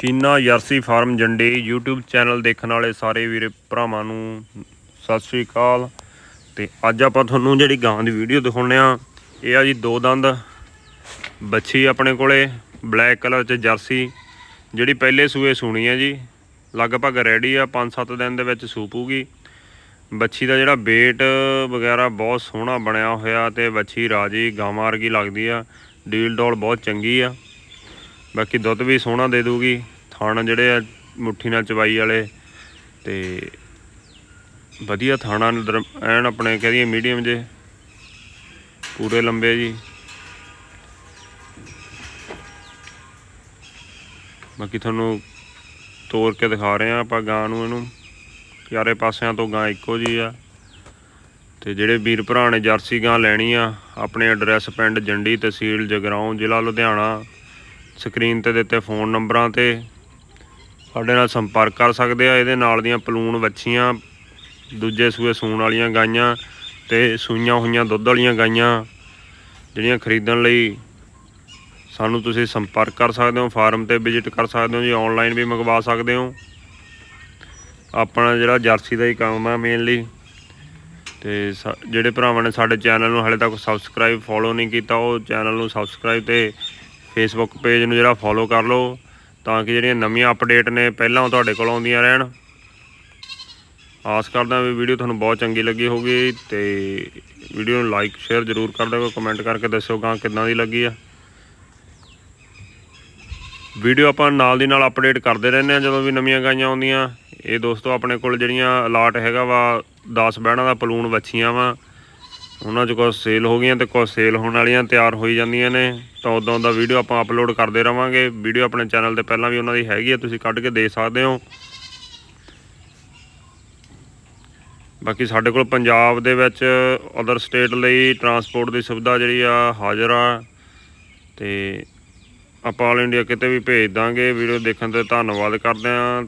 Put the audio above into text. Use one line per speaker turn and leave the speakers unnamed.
Sheena jersey farm, Jande, YouTube channel ਦੇਖਣ ਵਾਲੇ ਸਾਰੇ ਵੀਰੇ, ਭਰਾਵਾਂ ਨੂੰ ਸਤਿ ਸ੍ਰੀ ਅਕਾਲ। ਤੇ ਅੱਜ ਆਪਾਂ ਤੁਹਾਨੂੰ ਜਿਹੜੀ ਗਾਂ ਦੀ ਵੀਡੀਓ ਦਿਖਾਉਣੇ ਆ, ਇਹ ਆ ਜੀ ਦੋ ਦੰਦ। ਬੱਚੀ ਆਪਣੇ ਕੋਲੇ, ਬਲੈਕ ਕਲਰ ਚ ਜਰਸੀ, ਜਿਹੜੀ ਪਹਿਲੇ ਸੂਏ ਸੂਣੀ ਆ ਜੀ। ਲਗਭਗ ਰੈਡੀ ਆ 5-7 ਦਿਨ ਦੇ ਵਿੱਚ ਸੂਪੂਗੀ ਬੱਚੀ ਦਾ ਜਿਹੜਾ weight ਵਗੈਰਾ ਬਹੁਤ ਸੋਹਣਾ ਬਣਿਆ ਹੋਇਆ ਤੇ ਬੱਚੀ ਰਾਜੀ ਗਾਵਾਂ ਵਰਗੀ ਲੱਗਦੀ ਆ। ਡੀਲ ਡੋਲ ਬਹੁਤ ਚੰਗੀ ਆ। ਬਾਕੀ ਦੁੱਧ ਵੀ ਸੋਹਣਾ ਦੇ ਦੂਗੀ। ਥਣ ਜਿਹੜੇ ਆ ਮੁੱਠੀ ਨਾਲ ਚਵਾਈ ਵਾਲੇ ਤੇ ਵਧੀਆ ਥਾਣਾ ਐਨ ਆਪਣੇ ਕਹਦੀਏ ਮੀਡੀਅਮ ਜੇ। ਪੂਰੇ ਲੰਬੇ ਜੀ। ਬਾਕੀ ਤੁਹਾਨੂੰ ਤੋੜ ਕੇ ਦਿਖਾ ਰਹੇ ਆ ਆਪਾਂ ਗਾਂ ਨੂੰ ਇਹਨੂੰ। ਚਾਰੇ ਪਾਸਿਆਂ ਤੋਂ ਗਾਂ ਇੱਕੋ ਜੀ ਆ। ਤੇ ਜਿਹੜੇ ਵੀਰ ਭਰਾ ਨੇ ਜਰਸੀ ਗਾਂ ਲੈਣੀ ਆ, ਆਪਣੇ ਐਡਰੈਸ ਪਿੰਡ ਜੰਡੀ ਤਹਿਸੀਲ ਜਗਰਾਉਂ, ਜ਼ਿਲ੍ਹਾ ਲੁਧਿਆਣਾ। ਸਕਰੀਨ ਤੇ ਦਿੱਤੇ ਫੋਨ ਨੰਬਰਾਂ ਤੇ। ਸਾਡੇ ਨਾਲ ਸੰਪਰਕ ਕਰ ਸਕਦੇ ਆ, ਇਹਦੇ ਨਾਲ ਦੀਆਂ ਪਲੂਣ ਵੱਛੀਆਂ, ਦੂਜੇ ਸੂਏ ਸੂਣ ਵਾਲੀਆਂ ਗਾਈਆਂ ਤੇ ਸੂਈਆਂ ਹੋਈਆਂ ਦੁੱਧ ਵਾਲੀਆਂ ਗਾਈਆਂ, ਜਿਹੜੀਆਂ ਖਰੀਦਣ ਲਈ ਸਾਨੂੰ ਤੁਸੀਂ ਸੰਪਰਕ ਕਰ ਸਕਦੇ ਹੋ, ਫਾਰਮ ਤੇ ਵਿਜ਼ਿਟ ਕਰ ਸਕਦੇ ਹੋ ਜੀ ਆਨਲਾਈਨ ਵੀ ਮੰਗਵਾ ਸਕਦੇ ਹੋ। ਆਪਣਾ ਜਿਹੜਾ ਜਰਸੀ ਦਾ ਹੀ ਕੰਮ ਆ ਮੇਨਲੀ ਤੇ ਸਾ- ਜਿਹੜੇ ਭਰਾਵਾਂ ਨੇ ਸਾਡੇ ਚੈਨਲ ਨੂੰ ਹਾਲੇ ਤੱਕ ਸਬਸਕ੍ਰਾਈਬ ਫੋਲੋ ਨਹੀਂ ਕੀਤਾ, ਉਹ ਚੈਨਲ ਨੂੰ ਸਬਸਕ੍ਰਾਈਬ ਤੇ ਫੇਸਬੁੱਕ ਪੇਜ ਨੂੰ ਜਿਹੜਾ ਫੋਲੋ ਕਰ ਲਓ ਤਾਂ ਕਿ ਜਿਹੜੀਆਂ ਨਵੀਆਂ ਅਪਡੇਟ ਨੇ ਪਹਿਲਾਂ ਉਹ ਤੁਹਾਡੇ ਕੋਲ ਆਉਂਦੀਆਂ ਰਹਿਣ। ਆਸ ਕਰਦਾ ਵੀ ਵੀਡੀਓ ਤੁਹਾਨੂੰ ਬਹੁਤ ਚੰਗੀ ਲੱਗੀ ਹੋਊਗੀ ਤੇ ਵੀਡੀਓ ਨੂੰ ਲਾਈਕ ਸ਼ੇਅਰ ਜ਼ਰੂਰ ਕਰ ਦਿਓ ਕਮੈਂਟ ਕਰਕੇ ਦੱਸਿਓ ਗਾਂ ਕਿੱਦਾਂ ਦੀ ਲੱਗੀ ਆ। ਵੀਡੀਓ ਆਪਾਂ ਨਾਲ ਦੀ ਨਾਲ ਅਪਡੇਟ ਕਰਦੇ ਰਹਿੰਦੇ ਆ ਜਦੋਂ ਵੀ ਨਵੀਆਂ ਗਾਈਆਂ ਆਉਂਦੀਆਂ। ਇਹ ਦੋਸਤੋ ਆਪਣੇ ਕੋਲ ਜਿਹੜੀਆਂ ਅਲਾਟ ਹੈਗਾ ਵਾ 10 ਬਹਿਣਾ ਦਾ ਪਲੂਣ ਵੱਛੀਆਂ ਵਾ। ਉਹਨਾਂ 'ਚ ਕੁਝ ਸੇਲ ਹੋ ਗਈਆਂ ਤੇ ਕੁਝ ਸੇਲ ਹੋਣ ਵਾਲੀਆਂ ਤਿਆਰ ਹੋਈ ਜਾਂਦੀਆਂ ਨੇ। ਤਾਂ ਉਦੋਂ ਦਾ ਵੀਡੀਓ ਆਪਾਂ ਅਪਲੋਡ ਕਰਦੇ ਰਵਾਂਗੇ। ਵੀਡੀਓ ਆਪਣੇ ਚੈਨਲ ਤੇ ਪਹਿਲਾਂ ਵੀ ਉਹਨਾਂ ਦੀ ਹੈਗੀ ਆ, ਤੁਸੀਂ ਕੱਢ ਕੇ ਦੇਖ ਸਕਦੇ ਹੋ। ਬਾਕੀ ਸਾਡੇ ਕੋਲ ਪੰਜਾਬ ਦੇ ਵਿੱਚ ਅਦਰ ਸਟੇਟ ਲਈ ਟਰਾਂਸਪੋਰਟ ਦੀ ਸੁਵਿਧਾ ਜਿਹੜੀ ਆ, ਹਾਜ਼ਰ ਆ। ਤੇ ਆਪਾਂ ਆਲ ਇੰਡੀਆ ਕਿਤੇ ਵੀ ਭੇਜ ਦਾਂਗੇ। ਵੀਡੀਓ ਦੇਖਣ ਤੇ ਧੰਨਵਾਦ ਕਰਦੇ ਹਾਂ।